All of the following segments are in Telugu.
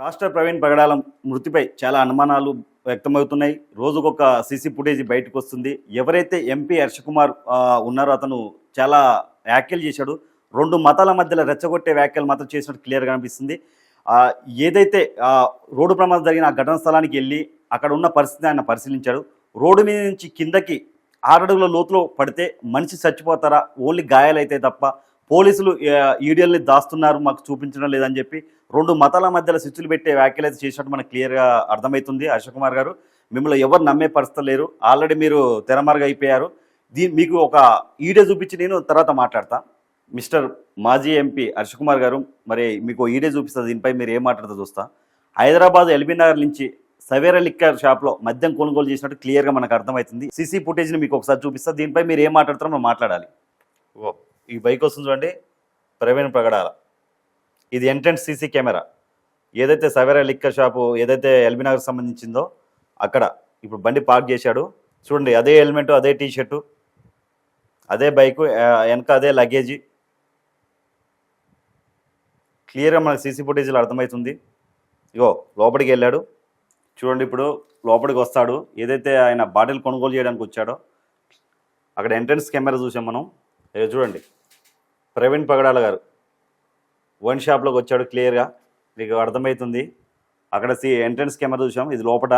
రాష్ట్ర ప్రవీణ్ పగడాల మృతిపై చాలా అనుమానాలు వ్యక్తమవుతున్నాయి. రోజుకొక సీసీ ఫుటేజ్ బయటకు వస్తుంది ఎవరైతే ఎంపీ హర్ష కుమార్ ఉన్నారో అతను చాలా వ్యాఖ్యలు చేశాడు. రెండు మతాల మధ్యలో రెచ్చగొట్టే వ్యాఖ్యలు మాత్రం చేసినట్టు క్లియర్గా అనిపిస్తుంది. ఏదైతే రోడ్డు ప్రమాదం జరిగిన ఆ ఘటన స్థలానికి వెళ్ళి అక్కడ ఉన్న పరిస్థితిని ఆయన పరిశీలించాడు. రోడ్డు మీద నుంచి కిందకి ఆరడుగుల లోతులో పడితే మనిషి చచ్చిపోతారా? ఓన్లీ గాయాలైతే తప్ప పోలీసులు ఈడియల్ని దాస్తున్నారు మాకు చూపించడం లేదని చెప్పి రెండు మతాల మధ్యలో స్విచ్లు పెట్టే వ్యాఖ్యలు అయితే చేసినట్టు మనకు క్లియర్గా అర్థమవుతుంది. హర్ష కుమార్ గారు మిమ్మల్ని ఎవరు నమ్మే పరిస్థితి లేరు. ఆల్రెడీ మీరు తెరమార్గ అయిపోయారు. దీ మీకు ఒక ఈడే చూపించి నేను తర్వాత మాట్లాడతా. మిస్టర్ మాజీ ఎంపీ హర్ష కుమార్ గారు మరి మీకు ఈడే చూపిస్తుంది దీనిపై మీరు ఏం మాట్లాడుతూ చూస్తా. హైదరాబాద్ ఎల్బీ నగర్ నుంచి సవేర లిక్కర్ షాప్లో మద్యం కొనుగోలు చేసినట్టు క్లియర్గా మనకు అర్థమవుతుంది. సీసీ ఫుటేజ్ని మీకు ఒకసారి చూపిస్తా దీనిపై మీరు ఏం మాట్లాడతారో మనం మాట్లాడాలి. ఓ ఈ బైక్ వస్తుంది చూడండి. ప్రవీణ్ ప్రగడాల. ఇది ఎంట్రన్స్ సీసీ కెమెరా. ఏదైతే సవేరా లిక్కర్ షాపు ఏదైతే ఎల్బీ నగర్ సంబంధించిందో అక్కడ ఇప్పుడు బండి పార్క్ చేశాడు. చూడండి అదే హెల్మెట్ అదే టీ షర్టు అదే బైకు వెనక అదే లగేజీ. క్లియర్గా మనకు సీసీ ఫుటేజ్లో అర్థమవుతుంది. ఇగో లోపలికి వెళ్ళాడు. చూడండి ఇప్పుడు లోపలికి వస్తాడు. ఏదైతే ఆయన బాటిల్ కొనుగోలు చేయడానికి వచ్చాడో అక్కడ ఎంట్రన్స్ కెమెరా చూసాం మనం. చూడండి. ప్రవీణ్ పగడాల గారు. వన్ షాప్లోకి వచ్చాడు క్లియర్గా. మీకు అర్థమవుతుంది. అక్కడ సి ఎంట్రన్స్ కెమెరా చూసాం. ఇది లోపట.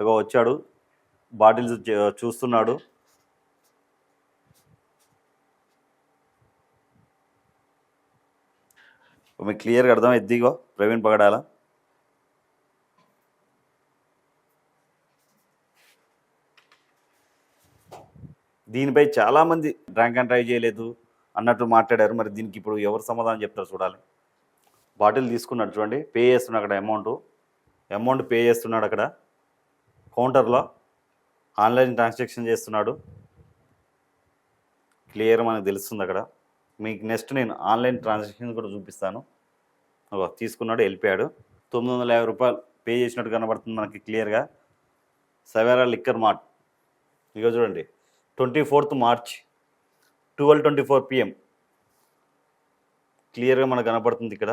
ఇక వచ్చాడు. బాటిల్స్ చూస్తున్నాడు. మీకు క్లియర్గా అర్థం ఇగో ప్రవీణ్ పగడాల. దీనిపై చాలామంది ర్యాంక్ అండ్ ట్రై చేయలేదు. అన్నట్టు మాట్లాడారు. మరి దీనికి ఇప్పుడు ఎవరు సమాధానం చెప్తారు చూడాలి. బాటిల్ తీసుకున్నాడు చూడండి. పే చేస్తున్నాడు అక్కడ అమౌంట్. అమౌంట్ పే చేస్తున్నాడు అక్కడ. కౌంటర్లో ఆన్లైన్ ట్రాన్సాక్షన్ చేస్తున్నాడు. క్లియర్ మనకు తెలుస్తుంది అక్కడ. మీకు నెక్స్ట్ నేను ఆన్లైన్ ట్రాన్సాక్షన్ కూడా చూపిస్తాను. తీసుకున్నాడు వెళ్ళిపోయాడు. తొమ్మిది వందల యాభై రూపాయలు పే చేసినట్టు కనబడుతుంది మనకి క్లియర్గా సవేరా లిక్కర్ మార్ట్. ఇక చూడండి. Twenty fourth March. Twelve twenty four PM క్లియర్గా మనకు కనపడుతుంది ఇక్కడ.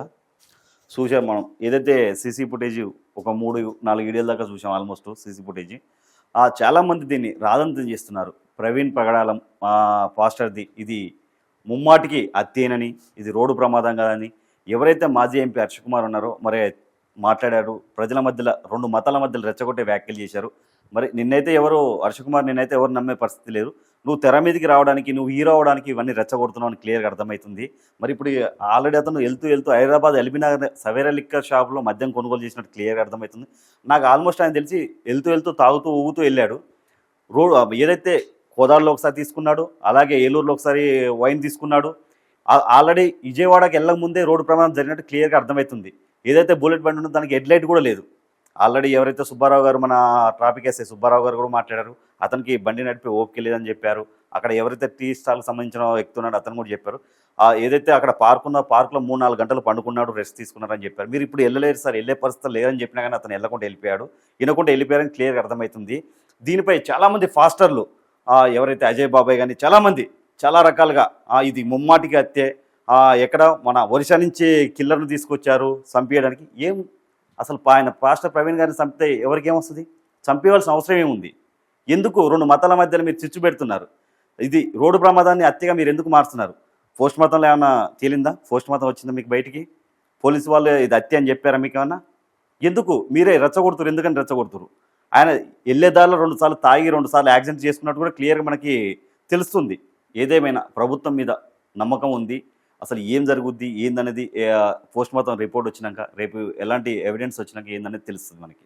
చూసాం మనం. ఏదైతే సీసీ ఫుటేజ్ ఒక మూడు నాలుగు వీడియోల దాకా చూసాం ఆల్మోస్ట్ సీసీ ఫుటేజ్ ఆ చాలామంది దీన్ని రాదంతం చేస్తున్నారు. ప్రవీణ్ పగడాలం ఫాస్టర్ది ఇది ముమ్మాటికి హత్యేనని ఇది రోడ్డు ప్రమాదం కాదని ఎవరైతే మాజీ ఎంపీ హర్షకుమార్ ఉన్నారో మరి మాట్లాడారు ప్రజల మధ్యలో రెండు మతాల మధ్యలో రెచ్చగొట్టే వ్యాఖ్యలు చేశారు. మరి నిన్నైతే ఎవరు హర్ష కుమార్ నిన్నైతే ఎవరు నమ్మే పరిస్థితి లేదు. నువ్వు తెర మీదకి రావడానికి నువ్వు హీరో అవడానికి ఇవన్నీ రెచ్చగొడుతున్నావు అని క్లియర్గా అర్థమవుతుంది. మరి ఇప్పుడు ఆల్రెడీ అతను వెళ్తూ వెళ్తూ హైదరాబాద్ ఎల్బీనగర్ సవేరా లిక్కర్ షాప్లో మద్యం కొనుగోలు చేసినట్టు క్లియర్గా అర్థమవుతుంది. నాకు ఆల్మోస్ట్ ఆయన తెలిసి వెళ్తూ వెళ్తూ తాగుతూ ఊగుతూ వెళ్ళాడు. రోడ్ ఏదైతే కోదాడులో ఒకసారి తీసుకున్నాడు అలాగే ఏలూరులో ఒకసారి వైన్ తీసుకున్నాడు. ఆల్రెడీ విజయవాడకి వెళ్ళక ముందే రోడ్డు ప్రమాదం జరిగినట్టు క్లియర్గా అర్థమవుతుంది. ఏదైతే బుల్లెట్ బండి ఉందో దానికి హెడ్ లైట్ కూడా లేదు. ఆల్రెడీ ఎవరైతే సుబ్బారావు గారు మన ట్రాఫిక్ ఎస్ఐ సుబ్బారావు గారు కూడా మాట్లాడారు అతనికి బండి నడిపి ఓపిక లేదని చెప్పారు. అక్కడ ఎవరైతే టీ స్టాల్కి సంబంధించిన వ్యక్తి ఉన్నాడో అతను కూడా చెప్పారు. ఏదైతే అక్కడ పార్క్ ఉందో పార్క్లో మూడు నాలుగు గంటలు పండుకున్నాడు రెస్ట్ తీసుకున్నారని చెప్పారు. మీరు ఇప్పుడు వెళ్ళలేరు సార్ వెళ్ళే పరిస్థితి లేదని చెప్పినా కానీ అతను వెళ్ళకుండా వెళ్ళిపోయాడు. వినకుండా వెళ్ళిపోయారని క్లియర్గా అర్థమవుతుంది. దీనిపై చాలామంది ఫాస్టర్లు ఎవరైతే అజయ్ బాబాయ్ కానీ చాలామంది చాలా రకాలుగా ఇది ముమ్మాటికి అత్తే ఎక్కడ మన ఒరిస్సా నుంచి కిల్లర్ను తీసుకొచ్చారు చంపేయడానికి ఏం అసలు ఆయన పాస్టర్ ప్రవీణ్ గారిని చంపితే ఎవరికి ఏమొస్తుంది చంపేవాల్సిన అవసరం ఏముంది? ఎందుకు రెండు మతాల మధ్యలో మీరు చిచ్చు పెడుతున్నారు? ఇది రోడ్డు ప్రమాదాన్ని హత్యగా మీరు ఎందుకు మారుస్తున్నారు? పోస్ట్ మతంలో ఏమైనా తేలిందా? పోస్ట్ మతం వచ్చిందా మీకు బయటికి? పోలీసు వాళ్ళు ఇది హత్య అని చెప్పారా మీకు ఏమన్నా? ఎందుకు? మీరే రెచ్చగొడుతురు ఎందుకని రెచ్చగొడుతురు? ఆయన వెళ్ళే దారిలో రెండు సార్లు తాగి రెండు సార్లు యాక్సిడెంట్ చేసుకున్నట్టు కూడా క్లియర్గా మనకి తెలుస్తుంది. ఏదేమైనా ప్రభుత్వం మీద నమ్మకం ఉంది అసలు ఏం జరుగుద్ది ఏందనేది పోస్ట్ మార్టం రిపోర్ట్ వచ్చినాక రేపు ఎలాంటి ఎవిడెన్స్ వచ్చినాక ఏందనేది తెలుస్తుంది మనకి.